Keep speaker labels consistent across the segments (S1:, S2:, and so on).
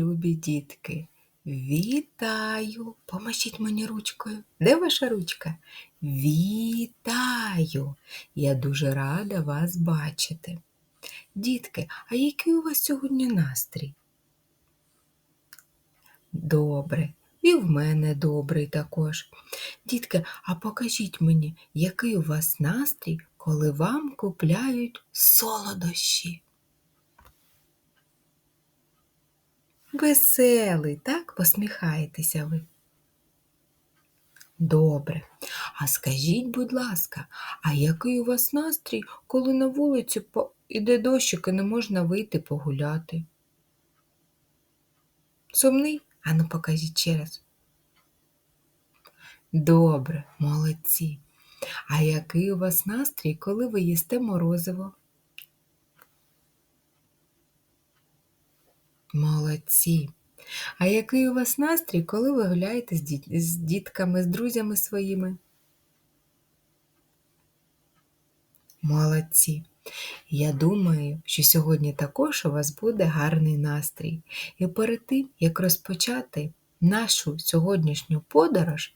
S1: Любі дітки, вітаю! Помашіть мені ручкою. Де ваша ручка? Вітаю! Я дуже рада вас бачити. Дітки, а який у вас сьогодні настрій? Добре, і в мене добрий також. Дітки, а покажіть мені, який у вас настрій, коли вам купляють солодощі? Веселий, так? Посміхаєтеся ви. Добре. А скажіть, будь ласка, а який у вас настрій, коли на вулицю іде дощик і не можна вийти погуляти? Сумний? Ану, покажіть ще раз. Добре, молодці. А який у вас настрій, коли ви їсте морозиво? Молодці. А який у вас настрій, коли ви гуляєте з, діт... з дітками, з друзями своїми? Молодці. Я думаю, що сьогодні також у вас буде гарний настрій. І перед тим, як розпочати нашу сьогоднішню подорож,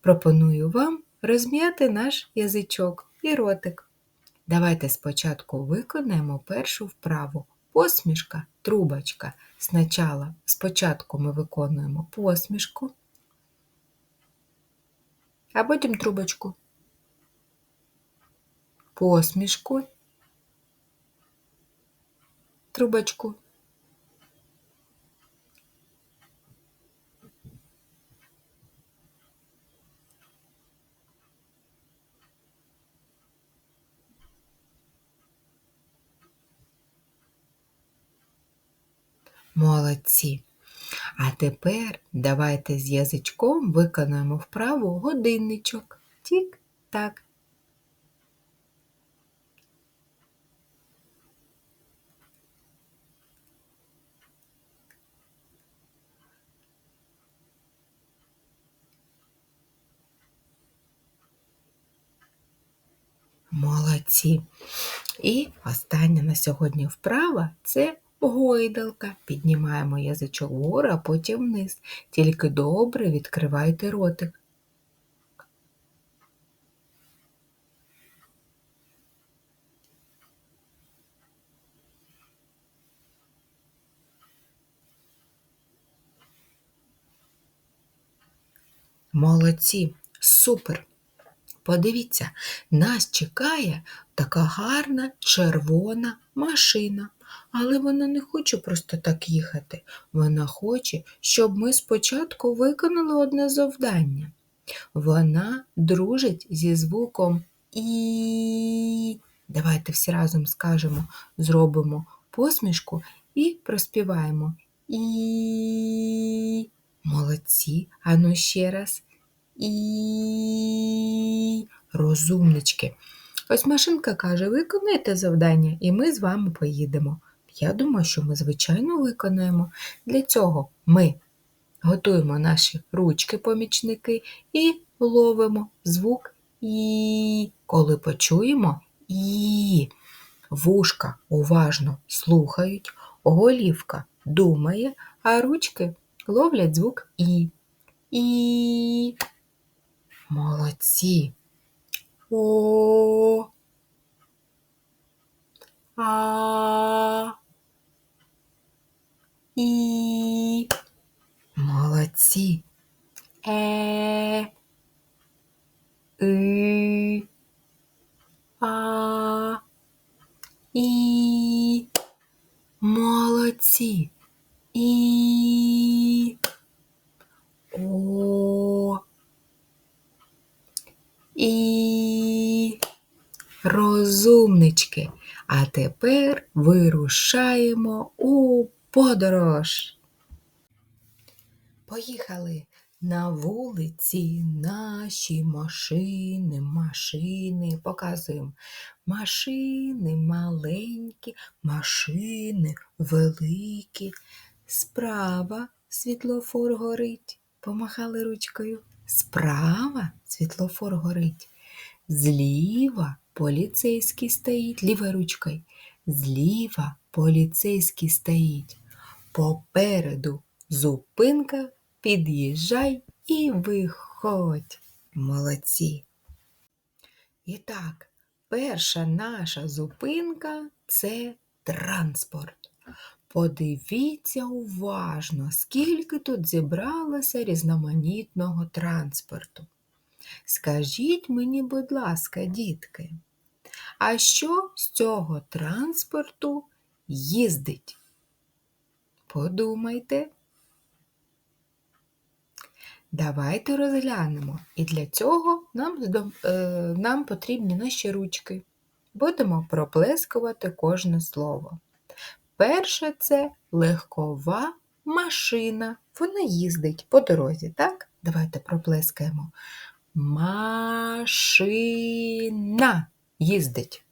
S1: пропоную вам розм'яти наш язичок і ротик. Давайте спочатку виконаємо першу вправу. Посмішка, трубочка. Спочатку, спочатку ми виконуємо посмішку, а потім трубочку. Посмішку, трубочку. Молодці. А тепер давайте з язичком виконаємо вправу годинничок. Тік-так. Молодці. І остання на сьогодні вправа це гойдалка. Піднімаємо язичок вгору, а потім вниз. Тільки добре відкривайте ротик. Молодці, супер! Подивіться, нас чекає така гарна червона машина. Але вона не хоче просто так їхати. Вона хоче, щоб ми спочатку виконали одне завдання. Вона дружить зі звуком І. Давайте всі разом скажемо, зробимо посмішку і проспіваємо І. Молодці. Ану ще раз. І. Розумнички. Ось машинка каже, виконайте завдання, і ми з вами поїдемо. Я думаю, що ми, звичайно, виконаємо. Для цього ми готуємо наші ручки-помічники і ловимо звук І. Коли почуємо І. Вушка уважно слухають, голівка думає, а ручки ловлять звук І. І. Молодці. О. А. І. Молодці. Е. И. А. І. Молодці. І. О. І. Розумнички. А тепер вирушаємо у подорож. Поїхали. На вулиці наші машини, машини. Показуємо. Машини маленькі, машини великі. Справа світлофор горить. Помахали ручкою. Справа світлофор горить. Зліва поліцейський стоїть лівою ручкою. Зліва поліцейський стоїть. Попереду зупинка, під'їжджай і виходь. Молодці. І так, перша наша зупинка це транспорт. Подивіться уважно, скільки тут зібралося різноманітного транспорту. Скажіть мені, будь ласка, дітки, а що з цього транспорту їздить? Подумайте. Давайте розглянемо. І для цього нам, е, нам потрібні наші ручки. Будемо проплескувати кожне слово. Перше це легкова машина. Вона їздить по дорозі, так? Давайте проплескаємо. Машина їздить.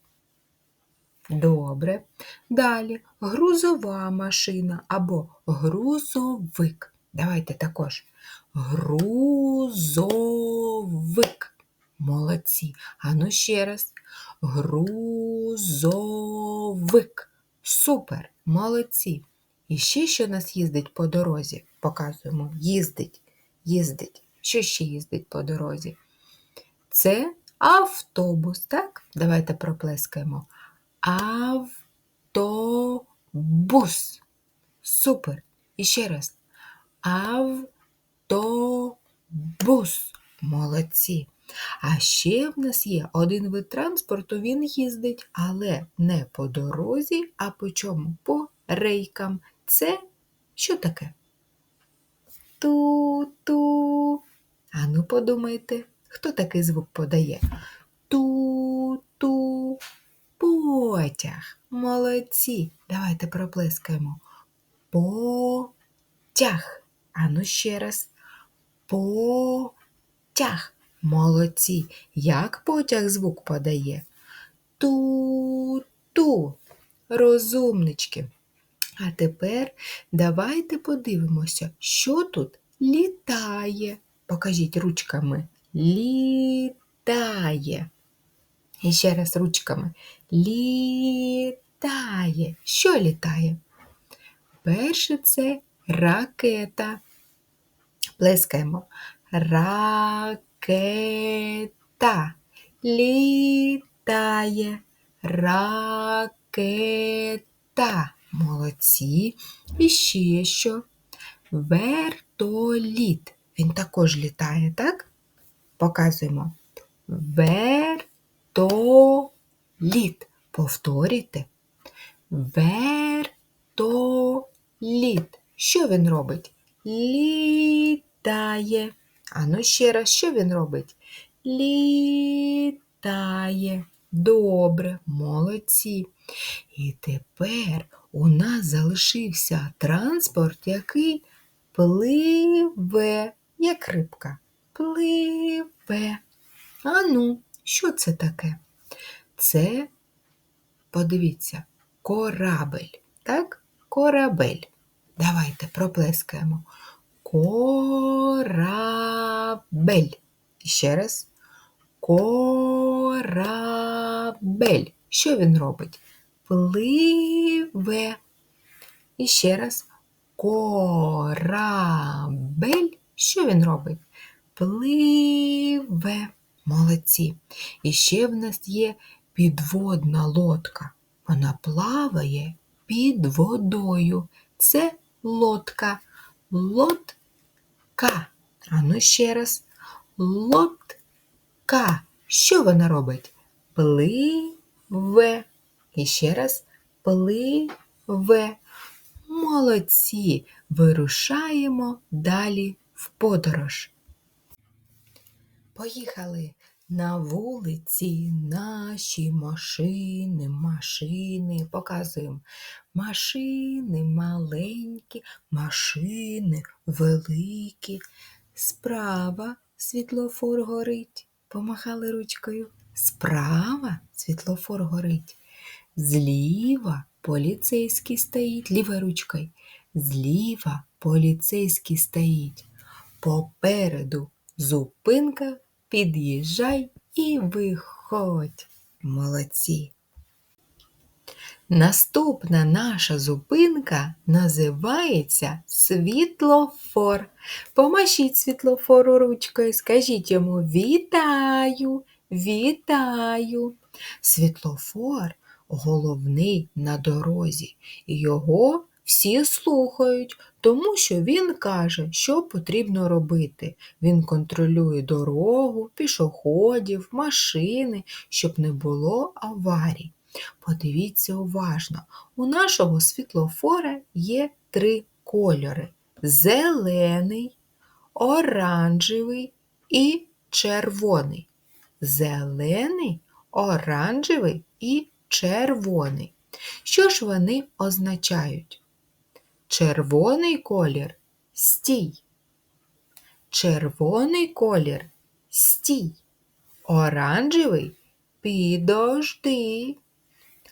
S1: Добре. Далі грузова машина або грузовик. Давайте також. Грузовик. Молодці. Ану ще раз. Грузовик. Супер, молодці. І ще що нас їздить по дорозі, показуємо, їздить, їздить. Що ще їздить по дорозі? Це автобус, так? Давайте проплескаємо. Автобус. Супер. І ще раз. Автобус. Молодці. А ще в нас є один вид транспорту, він їздить, але не по дорозі, а по чому? По рейкам. Це що таке? Ту-ту. Ану, подумайте, хто такий звук подає? Ту-ту. Потяг. Молодці. Давайте проплескаємо. Потяг. Ану ще раз. Потяг. Молодці. Як потяг звук подає? Ту-ту. Розумнички. А тепер давайте подивимося, що тут літає. Покажіть ручками. Літає. І ще раз ручками. Літає. Що літає? Перше це ракета. Плескаємо. Ракета. Літає. Ракета. Молодці. І ще що? Вертоліт. Він також літає, так? Показуємо. Вертоліт. Повторюйте. Вертоліт. Що він робить? Літає. Ану ще раз, що він робить? Літає. Добре, молодці. І тепер у нас залишився транспорт, який пливе, як рибка. Пливе. Ану, що це таке? Це, подивіться, корабель. Так? Корабель. Давайте проплескаємо. Корабель. Ще раз. Корабель. Що він робить? Пливе. І ще раз. Корабель. Що він робить? Пливе. Молодці. І ще в нас є підводна лодка. Вона плаває під водою. Це лодка. Лодка. Ану ще раз. Лодка. Що вона робить? Пливе. І ще раз пливе. Молодці. Вирушаємо далі в подорож. Поїхали. На вулиці наші машини, машини. Показуємо. Машини маленькі, машини великі. Справа світлофор горить. Помахали ручкою. Справа світлофор горить. Зліва поліцейський стоїть, лівою ручкою. Зліва поліцейський стоїть. Попереду зупинка, під'їжджай і виходь. Молодці. Наступна наша зупинка називається світлофор. Помашіть світлофору ручкою, скажіть йому вітаю, вітаю. Світлофор головний на дорозі, його всі слухають, тому що він каже, що потрібно робити. Він контролює дорогу, пішоходів, машини, щоб не було аварій. Подивіться уважно, у нашого світлофора є три кольори: зелений, оранжевий і червоний. Зелений, оранжевий і червоний. Що ж вони означають? Червоний колір стій. Червоний колір стій. Оранжевий підожди.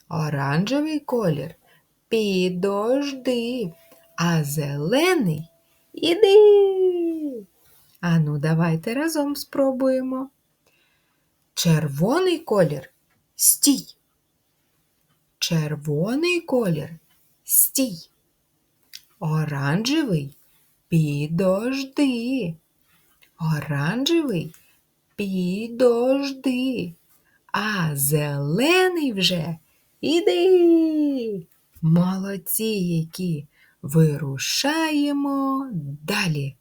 S1: Оранжевий колір підожди, а зелений іди. Ану, давайте разом спробуємо. Червоний колір стій. Червоний колір стій. Оранжевий підожди. Оранжевий підожди. А зелений вже іди. Молодці які. Вирушаємо далі.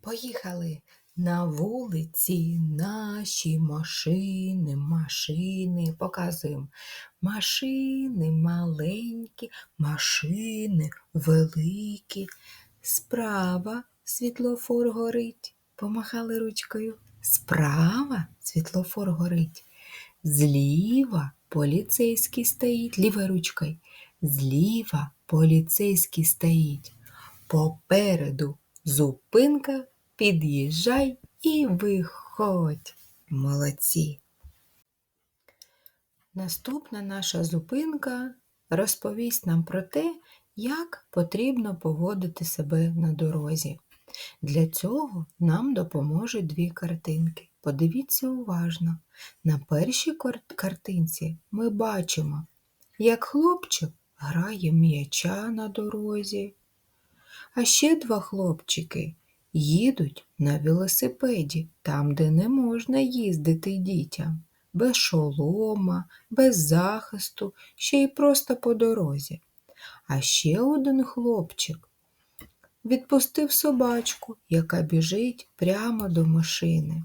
S1: Поїхали. На вулиці наші машини, машини. Показуємо. Машини маленькі, машини великі. Справа світлофор горить. Помахали ручкою. Справа світлофор горить. Зліва поліцейський стоїть, лівою ручкою. Зліва поліцейський стоїть. Попереду зупинка, під'їжджай і виходь. Молодці. Наступна наша зупинка розповість нам про те, як потрібно поводити себе на дорозі. Для цього нам допоможуть дві картинки. Подивіться уважно. На першій картинці ми бачимо, як хлопчик грає м'яча на дорозі, а ще два хлопчики їдуть на велосипеді, там, де не можна їздити дітям, без шолома, без захисту, ще й просто по дорозі. А ще один хлопчик відпустив собачку, яка біжить прямо до машини.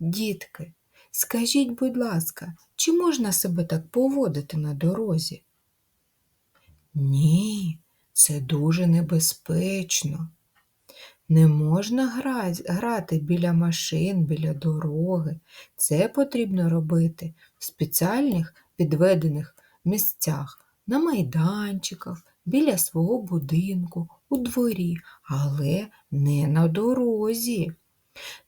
S1: Дітки, скажіть, будь ласка, чи можна себе так поводити на дорозі? Ні, це дуже небезпечно. Не можна грати біля машин, біля дороги. Це потрібно робити в спеціальних відведених місцях, на майданчиках, біля свого будинку, у дворі, але не на дорозі.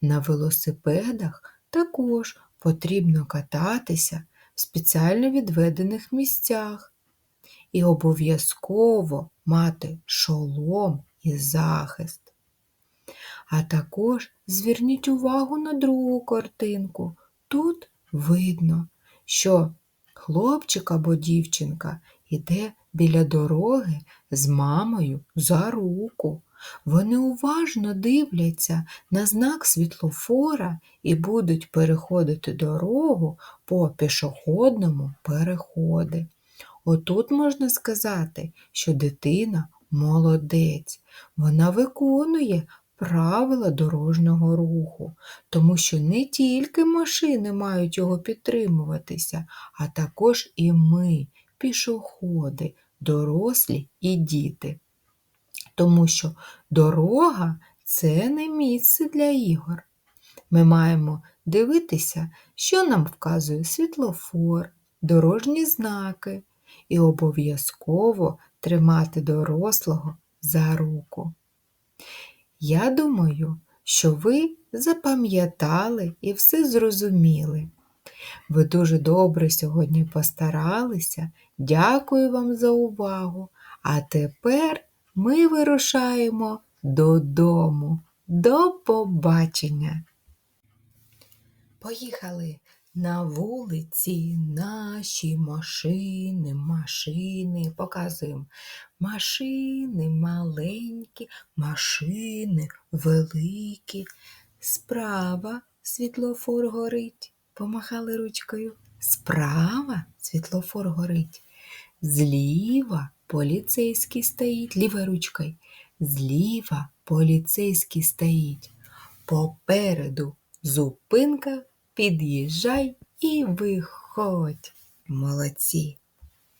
S1: На велосипедах також потрібно кататися в спеціально відведених місцях і обов'язково мати шолом і захист. А також зверніть увагу на другу картинку. Тут видно, що хлопчик або дівчинка йде біля дороги з мамою за руку. Вони уважно дивляться на знак світлофора і будуть переходити дорогу по пішохідному переходу. Отут можна сказати, що дитина молодець, вона виконує правила дорожнього руху, тому що не тільки машини мають його підтримуватися, а також і ми, пішоходи, дорослі і діти. Тому що дорога це не місце для ігор. Ми маємо дивитися, що нам вказує світлофор, дорожні знаки і обов'язково тримати дорослого за руку. Я думаю, що ви запам'ятали і все зрозуміли. Ви дуже добре сьогодні постаралися. Дякую вам за увагу. А тепер ми вирушаємо додому. До побачення. Поїхали! На вулиці наші машини, машини. Показуємо. Машини маленькі, машини великі. Справа світлофор горить. Помахали ручкою. Справа світлофор горить. Зліва поліцейський стоїть лівою ручкою. Зліва поліцейський стоїть. Попереду зупинка, під'їжджай і виходь. Молодці.